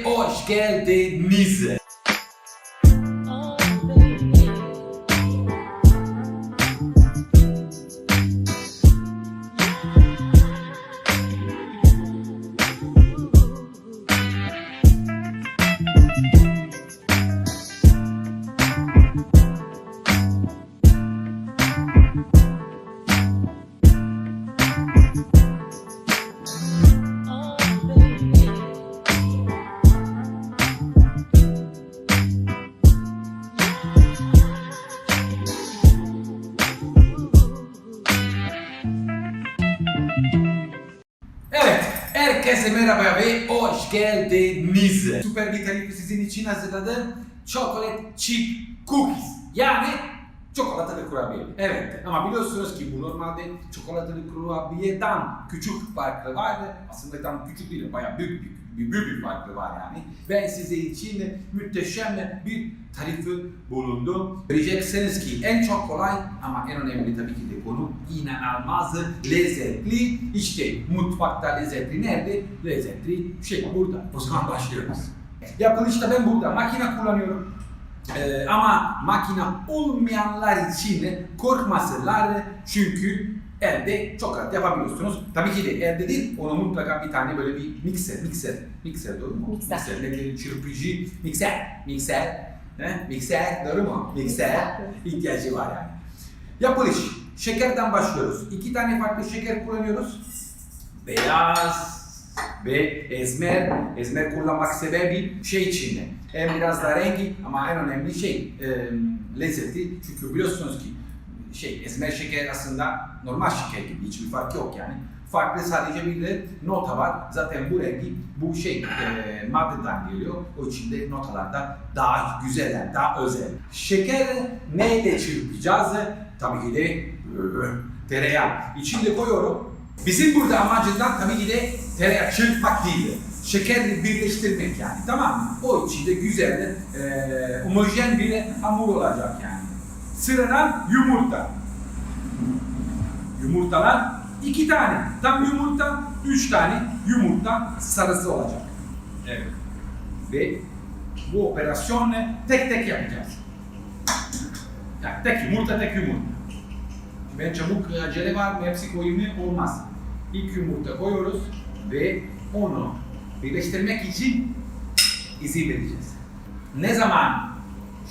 Hoje quero de Nisa. Geldiniz. Süper bir tarifi sizin için hazırladım. Chocolate chip cookies. Yani çikolatalı kurabiye. Evet ama biliyorsunuz ki bu normalde çikolatalı kurabiyeden küçük farklı var. Aslında tam küçük değil, bayağı büyük bir büyük bir farklı var yani. Ben size için muhteşem bir tarifi bulundum. Göreceksiniz ki en çok kolay ama en önemli tabii ki de konu inanılmaz lezzetli. İşte mutfakta lezzetli nerede? Lezzetli şey burada. O zaman başlıyoruz. Yapılışta ben burada makine kullanıyorum. Ee, ama makine olmayanlar için korkmasınlar çünkü elde çok rahat yapabiliyorsunuz. Tabii ki de elde değil, onu mutlaka bir tane böyle bir mikser, mikser, mikser doğru mu? Mikser. ne bileyim çırpıcı, mikser, mikser, he? mikser doğru mu? Mikser ihtiyacı var yani. Yapılış, şekerden başlıyoruz. İki tane farklı şeker kullanıyoruz. Beyaz ve ezmer. Ezmer kullanmak sebebi şey içinde. Hem biraz da rengi ama en önemli şey e, lezzeti. Çünkü biliyorsunuz ki şey ezmer şeker aslında normal şeker gibi hiçbir fark yok yani. Farklı sadece bir de nota var. Zaten bu rengi bu şey e, maddeden geliyor. O içinde notalarda daha güzeller, daha özel. Şekeri neyle çırpacağız? Tabii ki de e, tereyağı. İçinde koyuyorum. Bizim burada amacından tabii ki de tereyağı çırpmak değil. Şekerle birleştirmek yani tamam mı? O içinde güzel, e, homojen bir hamur olacak yani. Sıradan yumurta. Yumurtalar iki tane. Tam yumurta, üç tane yumurta sarısı olacak. Evet. Ve bu operasyonu tek tek yapacağız. Yani tek yumurta, tek yumurta. Ben çabuk acele var mı hepsi koyayım olmaz. İlk yumurta koyuyoruz ve onu birleştirmek için izin vereceğiz. Ne zaman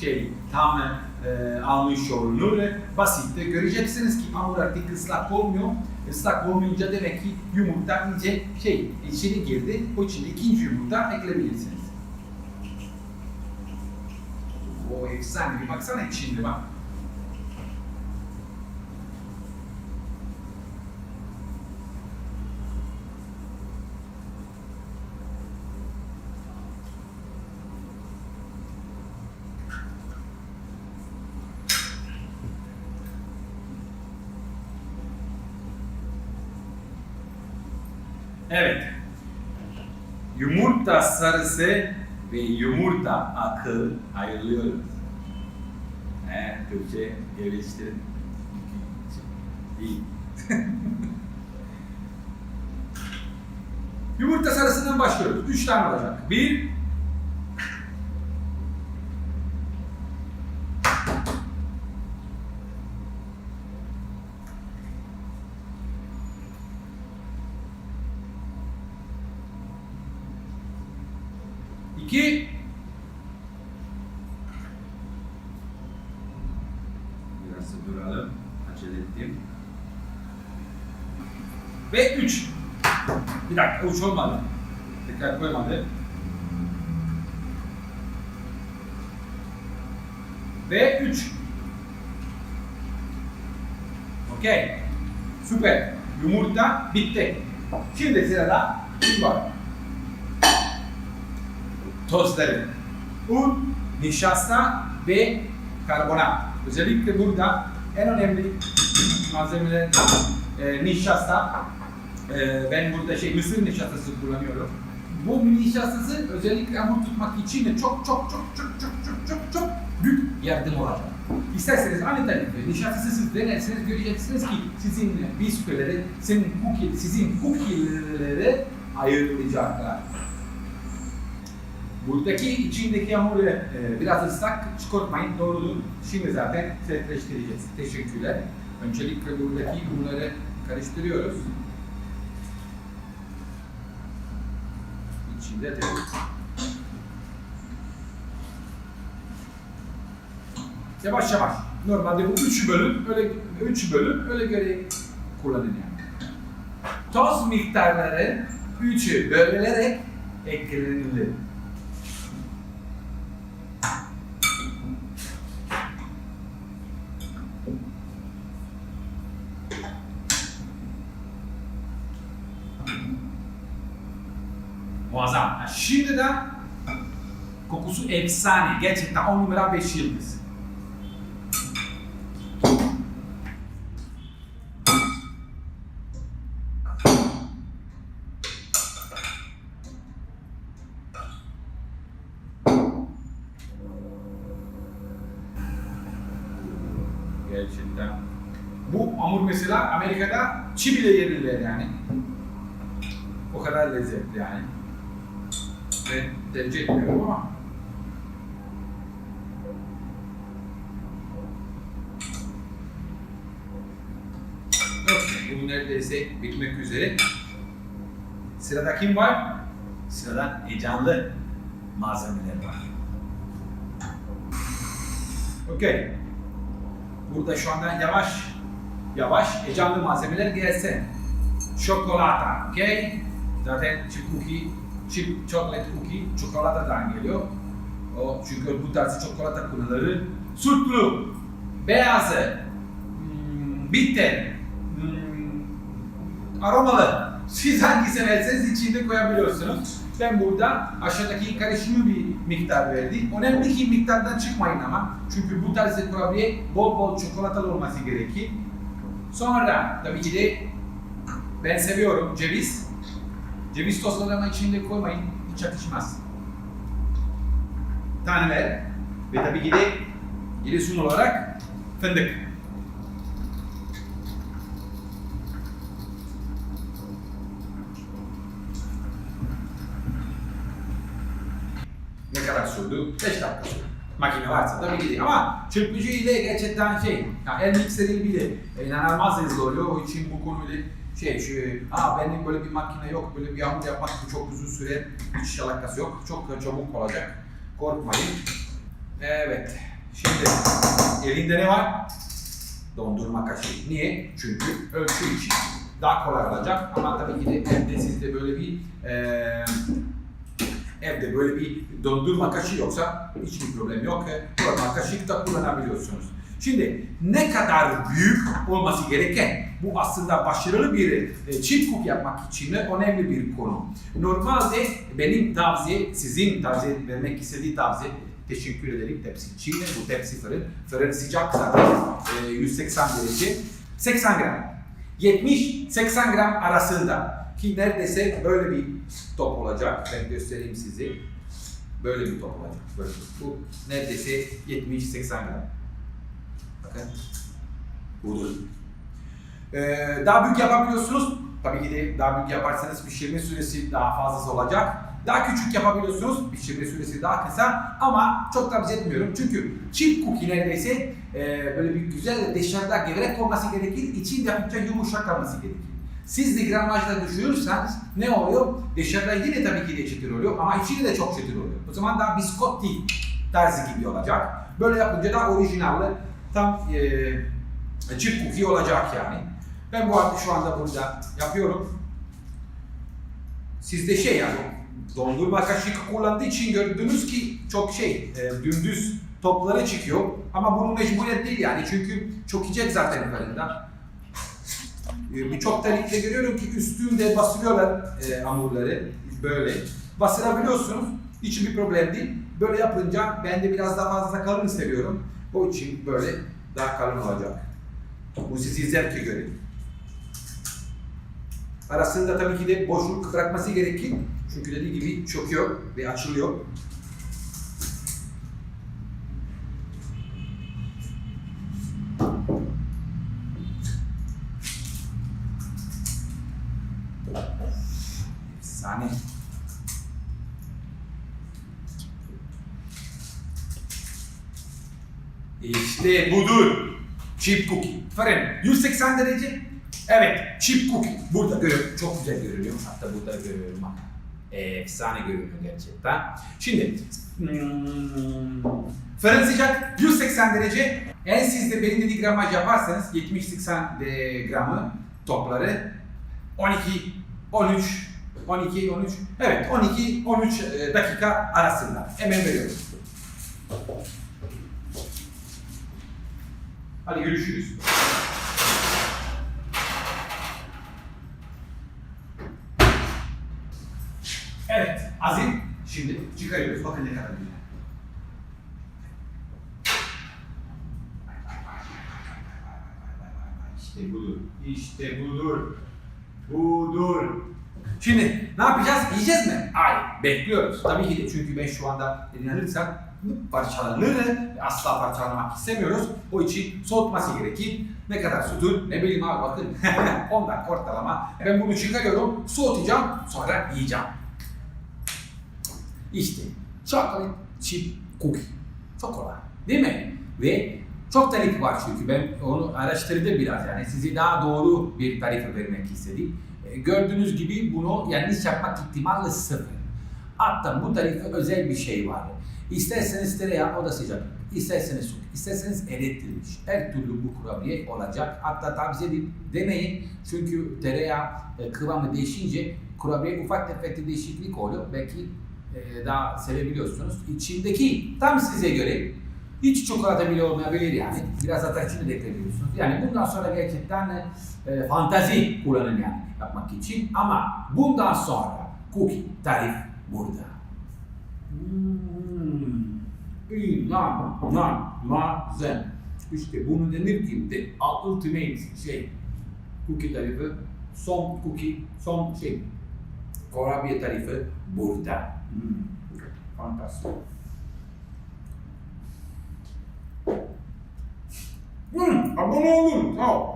şey tam e, almış olduğunu basitte göreceksiniz ki hamur artık ıslak olmuyor. Islak olmayınca demek ki yumurta iyice şey içine girdi. O içinde ikinci yumurta ekleyebilirsiniz. O efsane bir baksana içinde bak. Evet. Yumurta sarısı ve yumurta akıl ayrılıyoruz. He, Türkçe geliştirin. İyi. yumurta sarısından başlıyoruz. Üç tane olacak. Bir, iki, biraz duralım. Acele ettim. Ve üç. Bir dakika, üç olmadı. Tekrar koymadı. Ve üç. Okey. Süper. Yumurta bitti. Şimdi sırada var. Tozları. Un, nişasta ve karbonat. Özellikle burada en önemli malzemeler e, nişasta. E, ben burada şey mısır nişastası kullanıyorum. Bu nişastası özellikle hamur tutmak için de çok çok çok çok çok çok çok çok büyük yardım olacak. İsterseniz aynı tarifi nişastası siz denerseniz göreceksiniz ki sizin bisküvileri, sizin cookie, sizin cookie'leri ayrılacaklar. Buradaki içindeki hamuru e, biraz ıslak çıkartmayın doğrudur. Şimdi zaten sertleştireceğiz. Teşekkürler. Öncelikle buradaki unları karıştırıyoruz. İçinde de Yavaş yavaş. Normalde bu üç bölüm öyle üç bölüm öyle göre kullanın yani. Toz miktarları üçü bölünerek eklenilir. Muazzam. Şimdi de kokusu efsane. Gerçekten 10 numara 5 yıldız. Gerçekten. Bu hamur mesela Amerika'da çi bile yenirler yani. O kadar lezzetli yani. Ben tercih etmiyorum ama. Bu neredeyse bitmek üzere. Sırada kim var? Sırada heyecanlı malzemeler var. Okey. Burada şu anda yavaş yavaş heyecanlı malzemeler gelsin. Şokolata, okey? Zaten chip cookie, chip chocolate cookie çikolatadan geliyor. O çünkü bu tarz çikolata kullanılır. Sütlü, beyazı, hmm, bitter, hmm, aromalı. Siz hangisini severseniz içinde koyabiliyorsunuz. Ben burada aşağıdaki karışımı bir miktar verdim. Önemli ki miktardan çıkmayın ama. Çünkü bu tarz kurabiye bol bol çikolatalı olması gerekir. Sonra tabii ki de ben seviyorum ceviz. Ceviz tozları ama içinde koymayın. Hiç yakışmaz. Taneler ve tabii ki de yine sun olarak fındık. Sürdü? 5 dakika sürdü. Makine varsa tabii değil. Ama çırpıcı ile gerçekten şey, yani el mikseri bile inanılmaz hızlı oluyor. O için bu konuyla şey, şu, aa benim böyle bir makine yok, böyle bir hamur yapmak bu çok uzun süre hiç alakası yok. Çok çabuk olacak. Korkmayın. Evet. Şimdi elinde ne var? Dondurma kaşığı. Niye? Çünkü ölçü için daha kolay olacak. Ama tabii ki de evde sizde böyle bir eee evde böyle bir dondurma kaşığı yoksa hiçbir problem yok. Normal kaşık da kullanabiliyorsunuz. Şimdi ne kadar büyük olması gereken bu aslında başarılı bir e, çift cook yapmak için önemli bir konu. Normalde benim tavsiye, sizin tavsiye vermek istediği tavsiye teşekkür ederim tepsi için. Bu tepsi fırın. Fırın sıcak zaten e, 180 derece. 80 gram. 70-80 gram arasında ki neredeyse böyle bir top olacak. Ben göstereyim size. Böyle bir top olacak. Böyle. Bu neredeyse 70-80 gram. Bakın. Budur. Ee, daha büyük yapabiliyorsunuz. Tabii ki de daha büyük yaparsanız pişirme süresi daha fazlası olacak. Daha küçük yapabiliyorsunuz. Pişirme süresi daha kısa ama çok tavsiye etmiyorum. Çünkü chip cookie neredeyse e, böyle bir güzel dışarıda gevrek olması gerekir. İçinde hafifçe yumuşak kalması gerekir. Siz de gramajda düşürürseniz ne oluyor? Dışarıda yine tabii ki de çıtır oluyor ama içinde de çok çıtır oluyor. O zaman daha biskotti tarzı gibi olacak. Böyle yapınca da orijinalli tam e, chip cookie olacak yani. Ben bu arada şu anda burada yapıyorum. Sizde şey yani dondurma kaşığı kullandığı için gördüğünüz ki çok şey e, dümdüz topları çıkıyor. Ama bunun mecburiyet değil yani çünkü çok yiyecek zaten fırında. E, Birçok delikte görüyorum ki üstünde basılıyorlar e, hamurları böyle. Basırabiliyorsunuz. Hiçbir problem değil. Böyle yapınca ben de biraz daha fazla kalın seviyorum. O için böyle daha kalın olacak. Bu sizin zevke göre. Arasında tabii ki de boşluk bırakması gerekir. Çünkü dediği gibi çöküyor ve açılıyor. Efsane. İşte budur. Chip cookie. Fırın 180 derece. Evet, chip cookie. Burada görüyorum. Çok güzel görünüyor. Hatta burada görüyorum. Efsane görünüyor gerçekten. Şimdi hmm, sıcak 180 derece. Eğer siz de benim dediğim gramaj yaparsanız 70-80 de gramı topları 12 13 12 13 evet 12 13 e, dakika arasında. Hemen veriyorum. Hadi görüşürüz. Evet, Azim. Şimdi çıkarıyoruz. Bakın ne kadar güzel. İşte budur. İşte budur. Budur. Şimdi ne yapacağız? Yiyeceğiz mi? Hayır. Bekliyoruz. Tabii ki de çünkü ben şu anda inanırsam parçalanır. Asla parçalamak istemiyoruz. O için soğutması gerekir. Ne kadar sütür? Ne bileyim abi bakın. 10 dakika ortalama. Ben bunu çıkarıyorum. Soğutacağım. Sonra yiyeceğim. İşte chocolate chip cookie. Çok kolay. Değil mi? Ve çok tarifi var çünkü ben onu araştırdım biraz yani size daha doğru bir tarife vermek istedim. E, Gördüğünüz gibi bunu yanlış yapmak ihtimali sıfır. Hatta bu tarife özel bir şey var. İsterseniz tereyağı o da sıcak. İsterseniz süt, isterseniz erittirilmiş. Her türlü bu kurabiye olacak. Hatta tavsiye edip deneyin. Çünkü tereyağı e, kıvamı değişince kurabiye ufak tefek değişiklik oluyor. Belki e, daha sevebiliyorsunuz. İçindeki tam size göre hiç çikolata bile olmayabilir yani. Biraz atarçını da ekleyebiliyorsunuz. Yani bundan sonra gerçekten e, fantazi kullanın yani yapmak için. Ama bundan sonra cookie tarif burada. Hmm. İnanılmaz. İşte bunu denir ki de ultimate şey cookie tarifi son cookie son şey kurabiye tarifi burada. Hmm. Fantastik. Hmm, abone olun. Sağ ol.